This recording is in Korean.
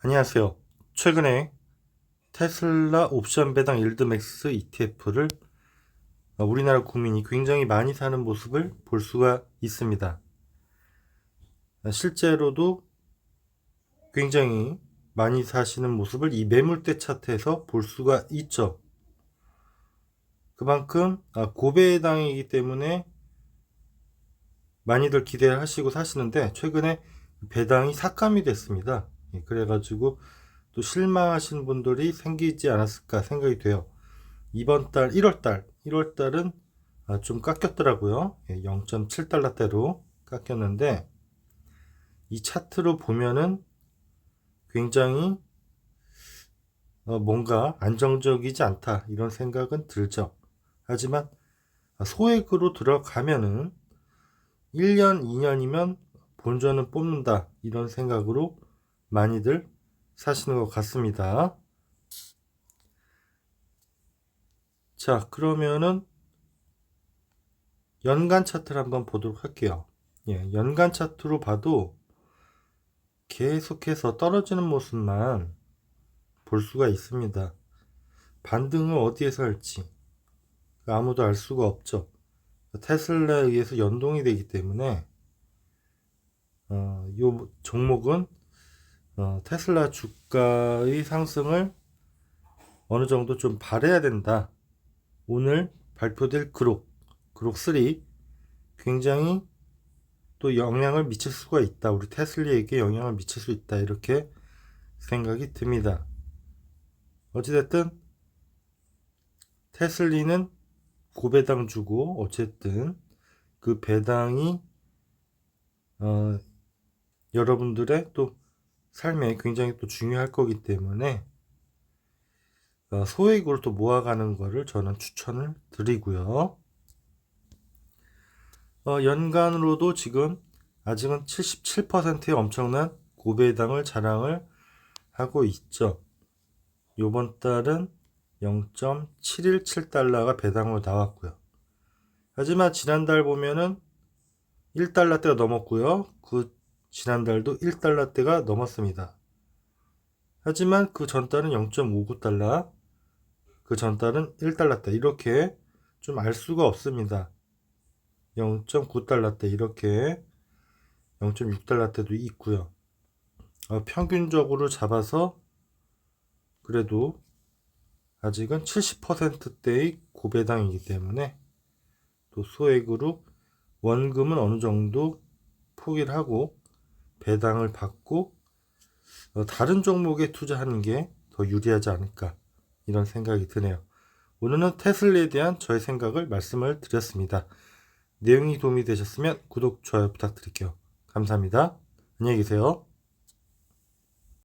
안녕하세요. 최근에 테슬라 옵션 배당 일드맥스 ETF를 우리나라 국민이 굉장히 많이 사는 모습을 볼 수가 있습니다. 실제로도 굉장히 많이 사시는 모습을 이 매물대 차트에서 볼 수가 있죠. 그만큼 아, 고배당이기 때문에 많이들 기대하시고 사시는데 최근에 배당이 삭감이 됐습니다. 예, 그래가지고 또 실망하신 분들이 생기지 않았을까 생각이 돼요. 이번 달 1월 달 1월 달은 아, 좀 깎였더라고요. 0.7달러대로 깎였는데 이 차트로 보면은 굉장히 어, 뭔가 안정적이지 않다 이런 생각은 들죠. 하지만 소액으로 들어가면은 1년, 2년이면 본전은 뽑는다 이런 생각으로 많이들 사시는 것 같습니다. 자, 그러면은 연간 차트를 한번 보도록 할게요. 예, 연간 차트로 봐도 계속해서 떨어지는 모습만 볼 수가 있습니다. 반등을 어디에서 할지 아무도 알 수가 없죠. 테슬라에 의해서 연동이 되기 때문에 어, 이 종목은 어, 테슬라 주가의 상승을 어느 정도 좀 바래야 된다. 오늘 발표될 그록, 그록 3 굉장히 또 영향을 미칠 수가 있다. 우리 테슬라에게 영향을 미칠 수 있다. 이렇게 생각이 듭니다. 어찌됐든 테슬리는 고배당 주고 어쨌든 그 배당이 어, 여러분들의 또 삶에 굉장히 또 중요할 거기 때문에 어, 소액으로 또 모아가는 거를 저는 추천을 드리고요. 어, 연간으로도 지금 아직은 77%의 엄청난 고배당을 자랑을 하고 있죠. 요번 달은 0.717달러가 배당으로 나왔고요. 하지만 지난달 보면은 1달러 대가 넘었고요. 그 지난달도 1달러대가 넘었습니다. 하지만 그 전달은 0.59달러, 그 전달은 1달러대 이렇게 좀 알 수가 없습니다. 0.9달러대 이렇게 0.6달러대도 있고요. 어, 평균적으로 잡아서 그래도 아직은 70%대의 고배당이기 때문에 또 소액으로 원금은 어느 정도 포기를 하고 배당을 받고 어, 다른 종목에 투자하는 게 더 유리하지 않을까 이런 생각이 드네요. 오늘은 테슬라에 대한 저의 생각을 말씀을 드렸습니다. 내용이 도움이 되셨으면 구독, 좋아요 부탁드릴게요. 감사합니다. 안녕히 계세요.